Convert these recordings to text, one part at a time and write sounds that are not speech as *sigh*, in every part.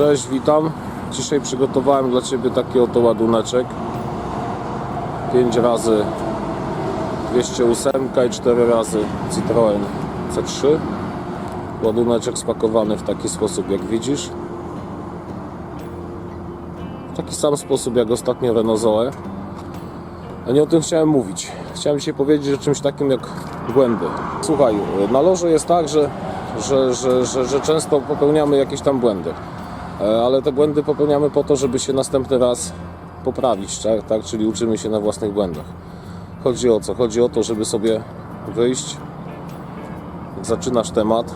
Cześć, witam. Dzisiaj przygotowałem dla Ciebie taki oto ładuneczek. 5 razy 208 i 4 razy Citroen C3. Ładuneczek spakowany w taki sposób, jak widzisz. W taki sam sposób jak ostatnio Renault Zoe. A nie o tym chciałem mówić. Chciałem Ci powiedzieć o czymś takim jak błędy. Słuchaj, na loże jest tak, że, że, że, że, że często popełniamy jakieś tam błędy. E, Ale te błędy popełniamy po to, żeby się następny raz poprawić, tak? tak? Czyli uczymy się na własnych błędach. Chodzi o co? Chodzi o to, żeby sobie wyjść, zaczynasz temat,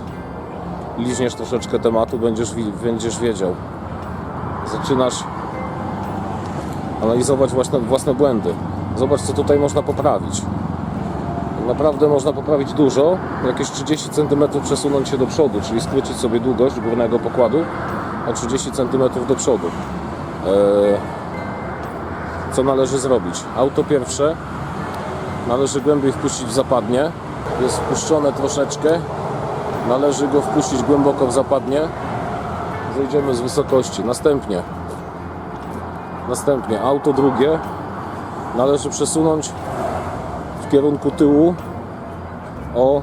liźniesz troszeczkę tematu, będziesz, będziesz wiedział. Zaczynasz analizować własne, własne błędy. Zobacz, co tutaj można poprawić. Naprawdę można poprawić dużo, jakieś 30 cm przesunąć się do przodu, czyli skrócić sobie długość górnego pokładu o 30 cm do przodu. Eee, Co należy zrobić? Auto pierwsze należy głębiej wpuścić w zapadnie. Jest wpuszczone troszeczkę. Należy go wpuścić głęboko w zapadnie. Zejdziemy z wysokości. Następnie Następnie auto drugie należy przesunąć w kierunku tyłu o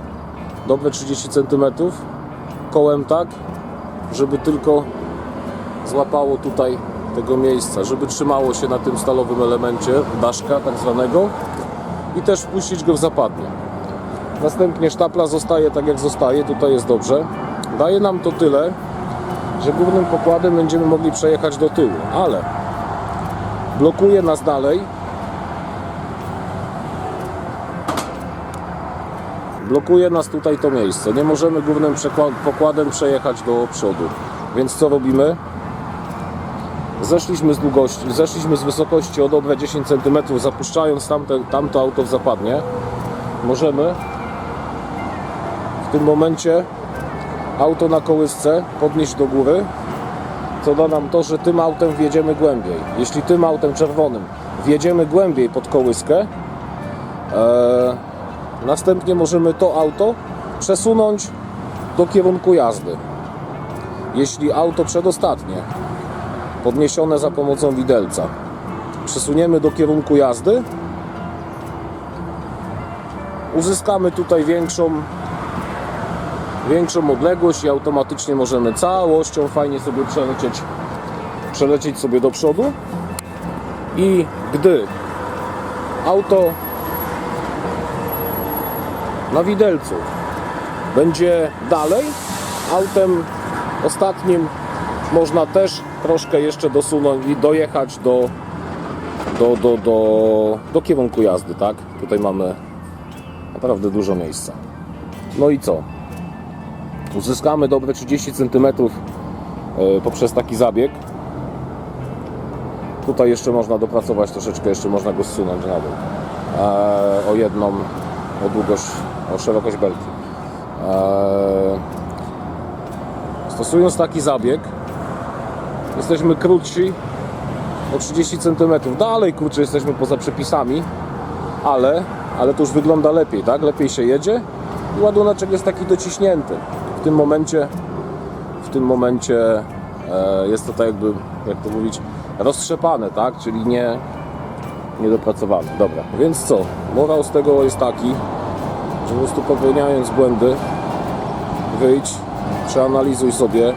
dobre 30 cm kołem tak, żeby tylko złapało tutaj tego miejsca, żeby trzymało się na tym stalowym elemencie daszka tak zwanego i też wpuścić go w zapadnie. Następnie sztapla zostaje tak jak zostaje, tutaj jest dobrze. Daje nam to tyle, że głównym pokładem będziemy mogli przejechać do tyłu, ale blokuje nas dalej. Blokuje nas tutaj to miejsce. Nie możemy głównym pokładem przejechać do przodu. Więc co robimy? Zeszliśmy z długości, zeszliśmy z wysokości o dobre 10 cm, zapuszczając tamte, tamto auto w zapadnie. Możemy w tym momencie auto na kołysce podnieść do góry, co da nam to, że tym autem wjedziemy głębiej. Jeśli tym autem czerwonym wjedziemy głębiej pod kołyskę, e, następnie możemy to auto przesunąć do kierunku jazdy. Jeśli auto przedostatnie, podniesione za pomocą widelca, przesuniemy do kierunku jazdy, uzyskamy tutaj większą większą odległość i automatycznie możemy całością fajnie sobie przelecieć, przelecieć sobie do przodu. I gdy auto na widelcu będzie dalej, autem ostatnim można też troszkę jeszcze dosunąć i dojechać do, do, do, do, do kierunku jazdy, tak? Tutaj mamy naprawdę dużo miejsca. No i co? Uzyskamy dobre 30 cm e, poprzez taki zabieg. Tutaj jeszcze można dopracować troszeczkę, jeszcze można go zsunąć na dół. E, o jedną, o długość, o szerokość belki. E, stosując taki zabieg, jesteśmy krótsi o 30 cm. Dalej kurczę jesteśmy poza przepisami, ale, ale to już wygląda lepiej, tak? Lepiej się jedzie i ładuneczek jest taki dociśnięty. W tym momencie, w tym momencie e, jest to tak jakby, jak to mówić, roztrzepane, tak? Czyli nie, niedopracowane. Dobra, więc co? Morał z tego jest taki, że po prostu popełniając błędy, wyjdź, przeanalizuj sobie,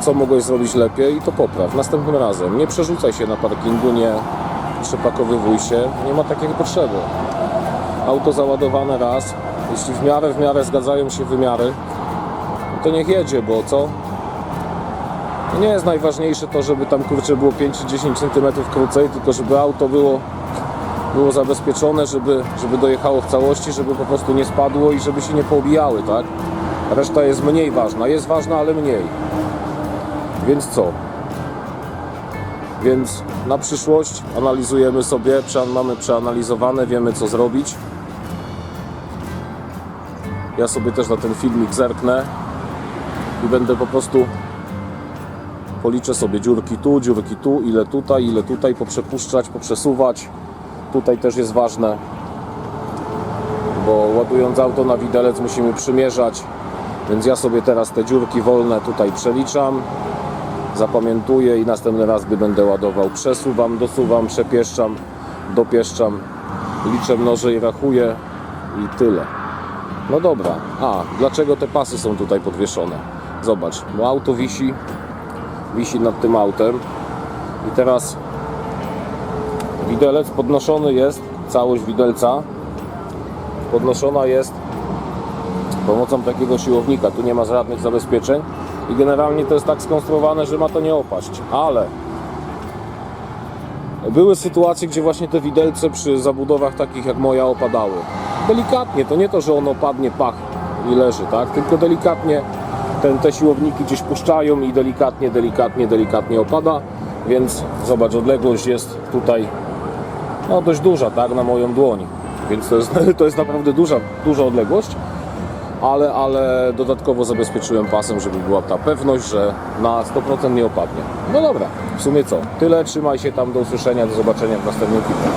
co mogłeś zrobić lepiej i to popraw następnym razem. Nie przerzucaj się na parkingu, nie przepakowywuj się, nie ma takiej potrzeby. Auto załadowane raz, jeśli w miarę w miarę zgadzają się wymiary, to niech jedzie, bo co? Nie jest najważniejsze to, żeby tam kurczę było 5 czy 10 cm krócej, tylko żeby auto było, było zabezpieczone, żeby, żeby dojechało w całości, żeby po prostu nie spadło i żeby się nie poobijały, tak? Reszta jest mniej ważna. Jest ważna, ale mniej. Więc co? Więc na przyszłość analizujemy sobie, mamy przeanalizowane, wiemy co zrobić. Ja sobie też na ten filmik zerknę i będę po prostu policzę sobie dziurki tu, dziurki tu, ile tutaj, ile tutaj, poprzepuszczać, poprzesuwać. Tutaj też jest ważne, bo ładując auto na widelec musimy przymierzać, więc ja sobie teraz te dziurki wolne tutaj przeliczam zapamiętuję i następny raz, będę ładował, przesuwam, dosuwam, przepieszczam, dopieszczam, liczę, mnożę i rachuję i tyle. No dobra, a dlaczego te pasy są tutaj podwieszone? Zobacz, bo auto wisi, wisi nad tym autem i teraz widelec podnoszony jest, całość widelca podnoszona jest pomocą takiego siłownika. Tu nie ma żadnych zabezpieczeń i generalnie to jest tak skonstruowane, że ma to nie opaść. Ale były sytuacje, gdzie właśnie te widelce przy zabudowach takich jak moja opadały. Delikatnie, to nie to, że ono opadnie pach i leży, tak? Tylko delikatnie ten, te siłowniki gdzieś puszczają i delikatnie, delikatnie, delikatnie opada. Więc zobacz, odległość jest tutaj no, dość duża, tak? Na moją dłoń. Więc to jest, *laughs* to jest naprawdę duża, duża odległość ale, ale dodatkowo zabezpieczyłem pasem, żeby była ta pewność, że na 100% nie opadnie. No dobra, w sumie co? Tyle, trzymaj się tam, do usłyszenia, do zobaczenia w następnym filmie.